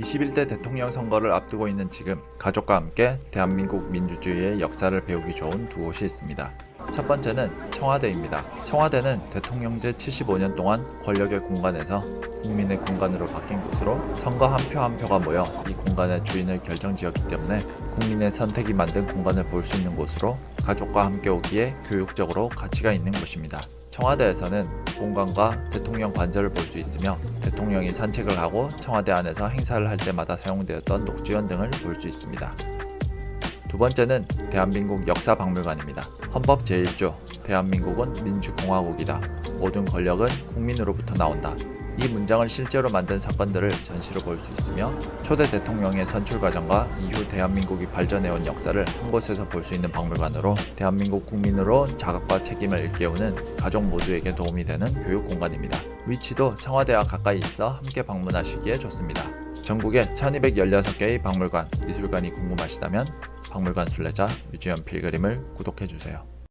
21대 대통령 선거를 앞두고 있는 지금 가족과 함께 대한민국 민주주의의 역사를 배우기 좋은 두 곳이 있습니다. 첫 번째는 청와대입니다. 청와대는 대통령제 75년 동안 권력의 공간에서 국민의 공간으로 바뀐 곳으로 선거 한 표 한 표가 모여 이 공간의 주인을 결정지었기 때문에 국민의 선택이 만든 공간을 볼 수 있는 곳으로 가족과 함께 오기에 교육적으로 가치가 있는 곳입니다. 청와대에서는 본관과 대통령 관저를 볼수 있으며 대통령이 산책을 하고 청와대 안에서 행사를 할 때마다 사용되었던 녹지원 등을 볼 수 있습니다. 두 번째는 대한민국 역사박물관입니다. 헌법 제1조 대한민국은 민주공화국이다. 모든 권력은 국민으로부터 나온다. 이 문장을 실제로 만든 사건들을 전시로 볼 수 있으며 초대 대통령의 선출 과정과 이후 대한민국이 발전해온 역사를 한 곳에서 볼 수 있는 박물관으로 대한민국 국민으로 자각과 책임을 일깨우는 가족 모두에게 도움이 되는 교육 공간입니다. 위치도 청와대와 가까이 있어 함께 방문하시기에 좋습니다. 전국에 1216개의 박물관, 미술관이 궁금하시다면 박물관 순례자 뮤지엄 필그림을 구독해 주세요.